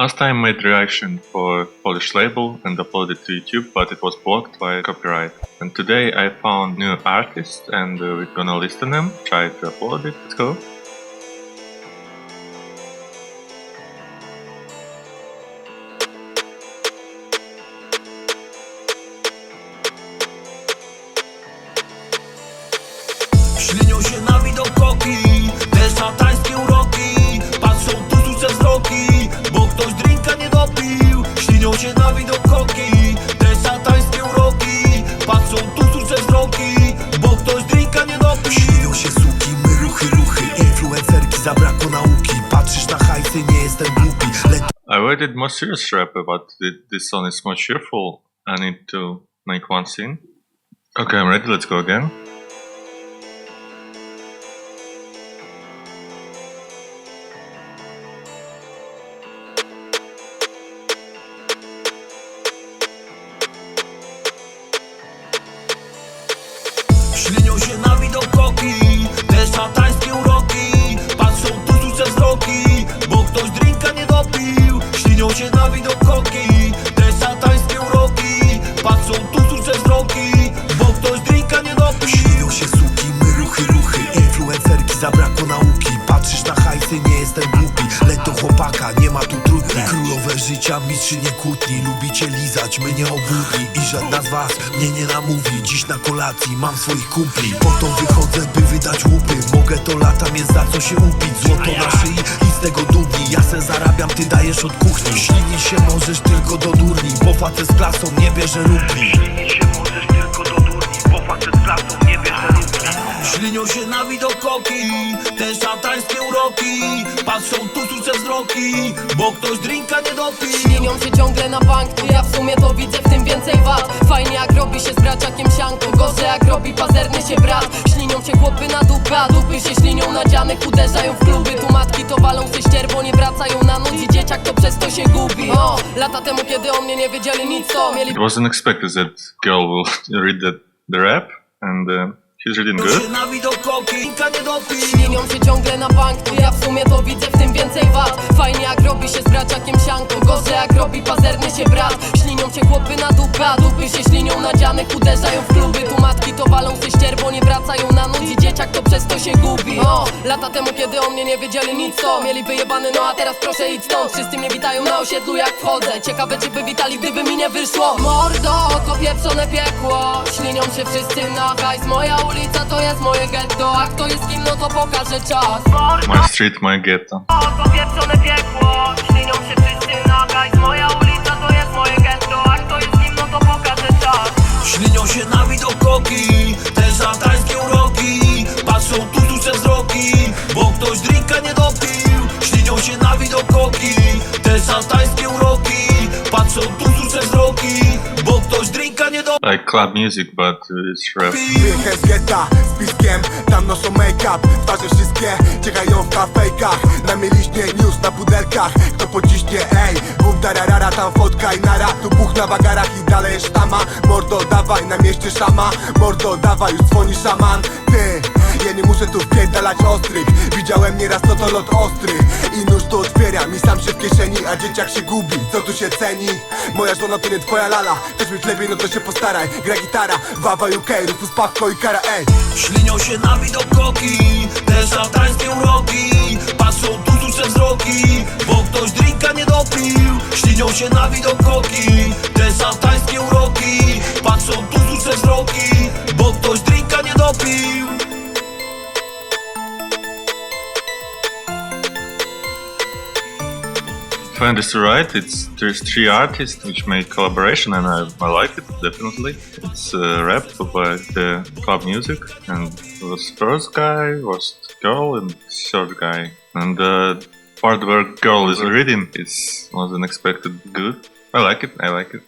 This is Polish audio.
Last time I made reaction for Polish label and uploaded to YouTube, but it was blocked by copyright. And today I found new artists and uh, we're gonna listen them, try to upload it. Let's go. Waited more serious rap, th- this song is more cheerful. I need to make one scene. Okay, I'm ready. Let's go again. Ślinią się Królowe życia, mistrzynie kłótni Lubicie lizać, my nie obłudni I żadna z was mnie nie namówi. Dziś na kolacji mam swoich kumpli. Po to wychodzę, by wydać łupy. Mogę to latam, jest za co się upić. Złoto na szyi i z tego dumni Ja se zarabiam, ty dajesz od kuchni. Ślinić się możesz tylko do durni. Bo facet z klasą nie bierze rubli Ślinić się możesz tylko do durni. Bo facet z klasą nie bierze rubli Ślinią się na widok wzroki Bo ktoś drinka nie dopił Ślinią się ciągle na bank, to ja w sumie to widzę w tym więcej wad. Fajnie jak robi się z braciakiem sianko Gorzej jak robi pazerny się brat. Ślinią się chłopy na dupę, a dupy się ślinią na dzianych Uderzają w kluby, tu matki to walą se ścierwo Nie wracają na noc i dzieciak to przez to się gubi. O, Lata temu kiedy o mnie nie wiedzieli nic to Mieli It wasn't expected that girl will read the, the rap, and uh, she's reading good. Ślinią się ciągle na bank, to ja w sumie to się brat. Ślinią się chłopy na dupę, a dupy się ślinią na dzianych Uderzają w kluby, tu matki to walą se ścierwo Nie wracają na noc. I dzieciak to przez to się gubi. O, Lata temu kiedy o mnie nie wiedzieli nic to Mieli wyjebany, no a teraz proszę idź stąd. Wszyscy mnie witają na osiedlu jak wchodzę. Ciekawe czy by witali gdyby mi nie wyszło. Mordo, to pieprzone piekło. Ślinią się wszyscy na hajs. Moja ulica to jest moje getto. A kto jest kim, no to pokaże czas. My street, my ghetto. to pieprzone piekło. Ślinią się wszyscy Like club music, but it's rap. Wyjechę z getta z piskiem, tam noszą make-up Twarze wszystkie czekają w kafejkach. Na mieliśnie news na pudelkach. Kto pociśnie, ej, bum dararara Tam fotka i nara, tu buch na wagarach I dalej sztama, mordo dawaj Na mieście szama, mordo dawaj Już dzwoni szaman, ty Ja nie muszę tu wpierdalać ostrych. Widziałem nieraz co to lot ostry. I nóż tu otwieram i sam się w kieszeni A dzieciak się gubi, co tu się ceni? Moja żona to nie twoja lala. Chcesz mieć lepiej, no to się postaraj. Gra gitara, wawa UK, Rufus Pawko i Kara, ej. Ślinią się na widok koki Te szatańskie uroki. Patrzą tu suce wzroki Bo ktoś drinka nie dopił. Ślinią się na widok koki I understood right, it's there's three artists which made collaboration, and I, I like it definitely. It's uh, rap by the club music, and it was first guy, was girl, and third guy, and the part where girl is reading is was unexpected good. I like it. I like it.